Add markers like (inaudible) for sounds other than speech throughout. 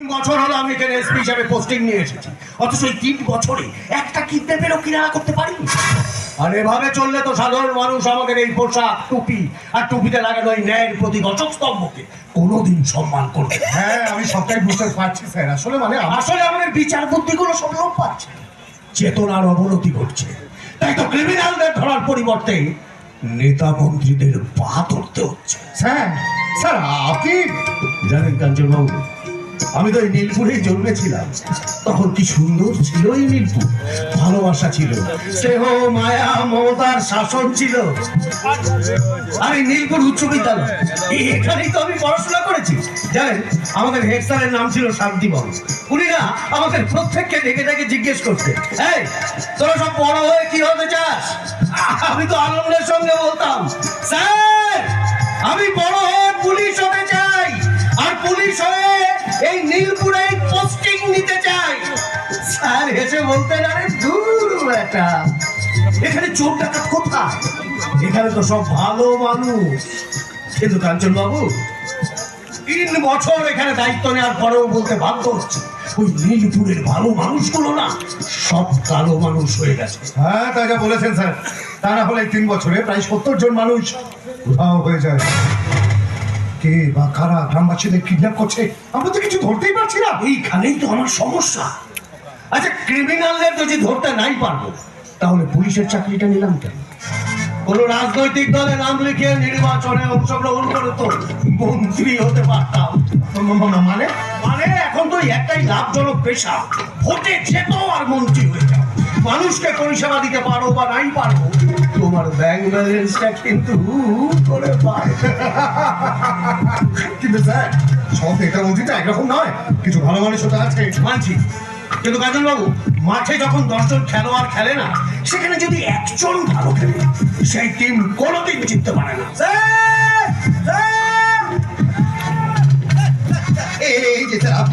বছর হলো আমি এখানে এসপি হিসাবে পোস্টিং নিয়ে এসেছি। অথচ এই তিন বছরে একটা কিডন্যাপেরও কিনারা করতে পারি? আর এভাবে চললে তো সাধারণ মানুষ আমাদের এই পোশাক টুপি আর টুপিতে লাগানো এই ন্যায়ের প্রতি স্তম্ভকে কোনোদিন সম্মান করবে হ্যাঁ আমি সবটাই বুঝতে পারছি স্যার। আসলে মানে আসলে আমাদের বিচার বুদ্ধিগুলো সব লোপ পাচ্ছে। চেতনার অবনতি ঘটছে। তাই তো ক্রিমিনালদের ধরার পরিবর্তে নেতা মন্ত্রীদের পা ধরতে হচ্ছে। স্যার স্যার আপনি জানেন কাঞ্চনবাবু আমি তো এই নীলপুরেই জন্মেছিলাম। তখন কি সুন্দর ছিল এই নীলপুর? ভালোবাসা ছিল। স্নেহ, মায়া, মমতার শাসন ছিল। এই নীলপুর উচ্চ বিদ্যালয় এখানেই তো আমি পড়াশোনা করেছি। জানেন, আমাদের হেড স্যারের নাম ছিল শান্তিবাবু উনি না আমাদের প্রত্যেককে ডেকে ডেকে জিজ্ঞেস করতে এই, তোরা সব বড় হয়ে কি হতে চাস? আমি তো আনন্দের সঙ্গে বলতাম, স্যার, আমি বড় হয়ে পুলিশ হতে চাই, আর পুলিশ হয়ে এই নীলপুরে পোস্টিং নিতে চাই। স্যার হেসে বলতেন, আরে দূর বেটা, এখানে চোর ডাকাত কোথায়? এখানে তো সব ভালো মানুষ। কিন্তু কাঞ্চন বাবু তিন বছর এখানে দায়িত্ব নেওয়ার পরেও বলতে বাধ্য হচ্ছে। ওই নীলপুরের ভালো মানুষগুলো না, সব কালো মানুষ হয়ে গেছে। হ্যাঁ তা যা বলেছেন, স্যার। তা না হলে তিন বছরে প্রায় সত্তর জন মানুষ উধাও হয়ে যায়। কে বা কারা গ্রামবাসীদের কিডন্যাপ করছে, আমরা তো কিছু ধরতেই পারছি না। এইখানেই তো আমার সমস্যা। আচ্ছা ক্রিমিনালদের যদি ধরতে নাই পারব, তাহলে পুলিশের চাকরিটা নিলাম কেন? কোন রাজনৈতিক দলে নাম লিখে নির্বাচনে অংশগ্রহণ করে তো মন্ত্রী হতে পারতাম। মানে মানে এখন তো একটাই লাভজনক পেশা, ভোটে যেত আর মন্ত্রী হয়ে যাও মানুষকে পরিষেবা দিতে পারো বা নাই পারো, তোমার ব্যাংক ব্যালেন্সটা কিন্তু করে কিন্তু স্যার সব নেতা মন্ত্রীটা একরকম নয়, কিছু ভালো মানুষও তো আছে, মানছি। কিন্তু কাজল বাবু মাঠে যখন দশজন খেলোয়াড় খেলে না, সেখানে যদি একজন ভালো খেলে, সেই টিম কোনোদিন জিততে পারে না। এই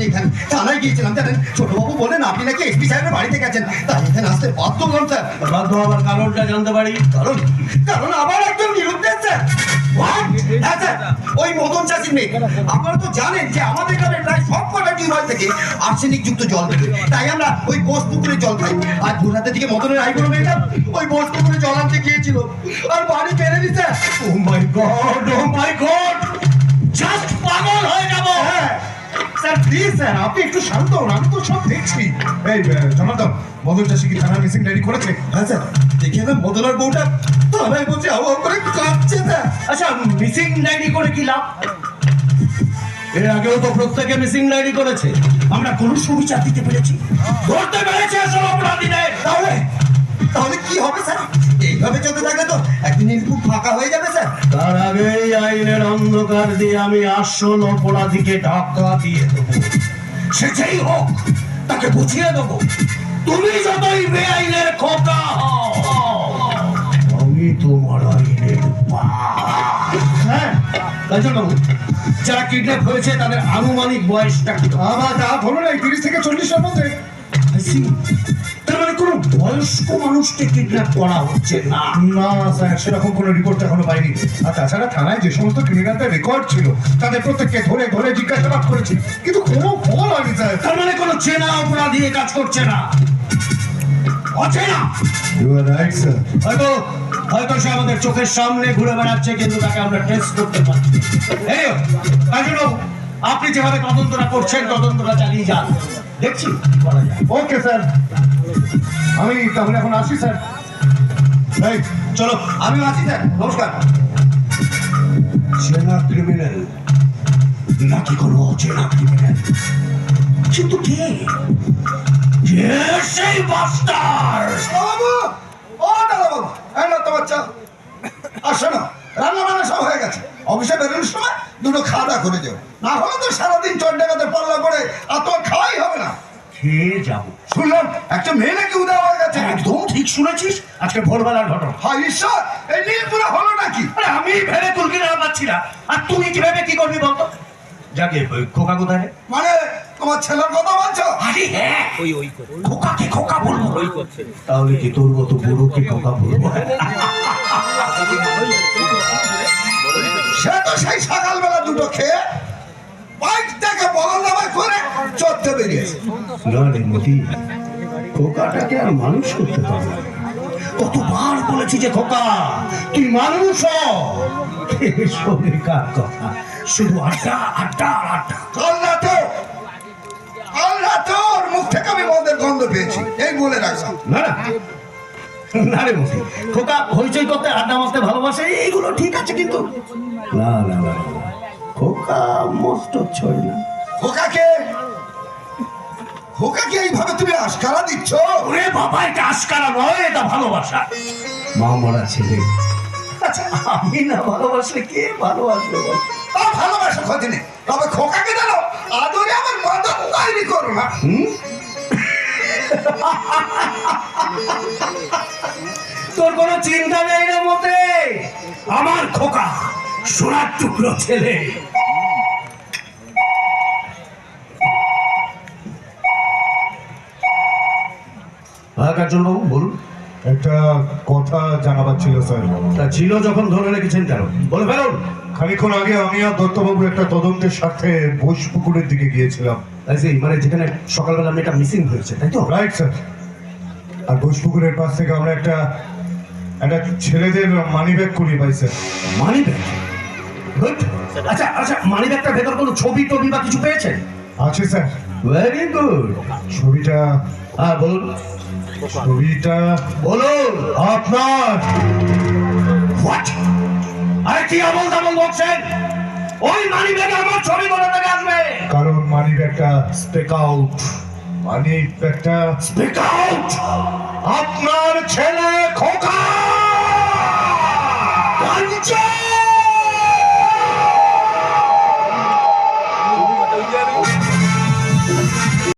এখানে থানায় গিয়েছিলাম জানেন? ছোটবাবু বলেন আপনি নাকি এসপি সাহেবের বাড়িতে গেছেন। তাই এখানে আসতে বাধ্য হলাম স্যার। বাধ্য হবার কারণটা জানতে পারি। কারণ কারণ আবার একজন স্যার। What? হ্যাঁ স্যার ওই মদন চাষির মেয়ে। আপনারা তো জানেন যে আমাদের গ্রামে প্রায় সব কটা টিউবওয়েল থেকে আর্সেনিক যুক্ত জল বেরোয়। তাই আমরা ওই বোস পুকুরে জল খাই। আর ভোররাতের দিকে মদনের আইগুলো মেয়েটা ওই বোস পুকুরে জল আনতে গিয়েছিল। আর বাড়ি ফেরেনি sir. Oh my god oh my god just আচ্ছা মিসিং ডায়েরি করে এর আগেও তো প্রত্যেকে মিসিং ডায়েরি করেছে। আমরা কোন সুবিচার দিতে পেরেছি। ধরতে পেরেছি ফাঁকা হয়ে যাবে স্যার? তার আগেই আইনের অন্ধকার দিয়ে আমি আসল অপরাধীকে ধাক্কা দিয়ে দেবো। সে যেই হোক তাকে বুঝিয়ে দেবো। তুমি যতই বেআইনের খোকা আমি তোমার আইনের হ্যাঁ কাঞ্চনবাবু যারা কিডন্যাপ হয়েছে তাদের আনুমানিক বয়সটা আমার তা ধরুন এই তিরিশ থেকে চল্লিশের মধ্যে। মানুষকে কিডন্যাপ করা হচ্ছে না। না স্যার সেরকম কোনো রিপোর্ট এখনও পাইনি। আর তাছাড়া থানায় যে সমস্ত ক্রিমিনালদের রেকর্ড ছিল তাদের প্রত্যেককে ধরে ধরে জিজ্ঞাসাবাদ করেছি। কিন্তু কোনো ফল হয়নি স্যার। তার মানে কোনো চেনা অপরাধী এ কাজ করছে না? অচেনা? ইউ আর রাইট স্যার হয়তো হয়তো সে আমাদের চোখের সামনে ঘুরে বেড়াচ্ছে কিন্তু তাকে আমরা টেস্ট করতে পারছি এই কাজুবাবু আপনি যেভাবে তদন্তটা করছেন তদন্তটা চালিয়ে যান। দেখছি ওকে স্যার আমি তাহলে এখন আসি স্যার চলো আমি আছি স্যার নমস্কার। চেনা ক্রিমিনাল নাকি কোনো অচেনা ক্রিমিনাল কিন্তু কে? কে সেই মাস্টার বাবু ও দাদা বাবু এই না তোমার চা। আর শোনো রান্না বান্না সব হয়ে গেছে। অফিসে বেরোনোর সময় দুটো খাওয়া দাওয়া করে যাও। না হলে তো সারাদিন চট ডাকাতে পাল্লা করে আর তোমার খাওয়াই হবে না। খেয়ে যাব শুনলাম একটা মেয়ে নাকি উদা হয়ে গেছে। একদম ঠিক শুনেছিস? আজকে ভোরবেলার ঘটনা। হাই ঈশ্বর এই নীলপুরে হলো নাকি? আরে আমি ভেবে তুলকি না পাচ্ছি না আর তুই কি ভেবে কি করবি বলতো? যাকে খোকা কোথায়? মানে তোমার ছেলের কথা বলছো? আরে হ্যাঁ। খোকাকে খোকা বলব। তাহলে কি তোর মতো বুড়োকে খোকা বলব? (laughs) সে তো সেই সকালবেলা দুটো খেয়ে বাইক থেকে বগল দাবায় করে চড়তে বেরিয়েছে। না রে মতি খোকাটাকে আর মানুষ করতে পারবে কতবার বলেছি যে খোকা তুই মানুষ শোনে কার কথা। শুধু আড্ডা আড্ডা আর আড্ডা। কাল রাতে কাল রাতে ওর মুখ থেকে আমি মদের গন্ধ পেয়েছি। এই বলে রাখলাম না। না না রে খোকা হইচই করতে আড্ডা মারতে ভালোবাসে এইগুলো ঠিক আছে কিন্তু। না না না। খোকা মস্ত ছয় না। খোকাকে খোকাকে এইভাবে তুমি আশকারা দিচ্ছ? ওরে বাবা এটা আশকারা নয় এটা ভালোবাসা। মা মরা ছেলে। আচ্ছা আমি না ভালোবাসলে কে ভালোবাসবে বল? তা ভালোবাসা ক্ষতি নেই। তবে খোকাকে জানো আদরে আমার মাদক তৈরি করো না। (laughs) তোর কোনো চিন্তা নেই রে মতে? আমার খোকা সোনার টুকরো ছেলে। বাবু বলুন। একটা কথা জানাবার ছিল স্যার। তা ছিল যখন ধরে রেখেছেন কেন? বলে ফেলুন। খানিক্ষণ আগে আমি আর দত্তবাবু একটা তদন্তের বোসপুকুরের দিকে গিয়েছিলাম। মানে যেখানে সকালবেলা মিসিং হয়েছে তাই তো? Right sir. আর বোসপুকুরের পাশ থেকে আমরা একটা একটা ছেলেদের মানি ব্যাগ কুড়িয়ে পাই স্যার মানি ব্যাগ আচ্ছা আচ্ছা মানি ব্যাগটার ভেতর কোনো ছবি টবি বা কিছু পেয়েছেন আছে স্যার। ভেরি গুড ছবিটা হ্যাঁ বলুন। ছবিটা বলুন। আপনার। হোয়াট আরে কি আমল তামল বলছেন? ওই মানি ব্যাগে আমার ছবি কোথা থেকে আসবে? কারণ মানি ব্যাগটা স্পেক আউট মানি ব্যাগটা স্পিক আউট আপনার ছেলে খোকা! কাঞ্চন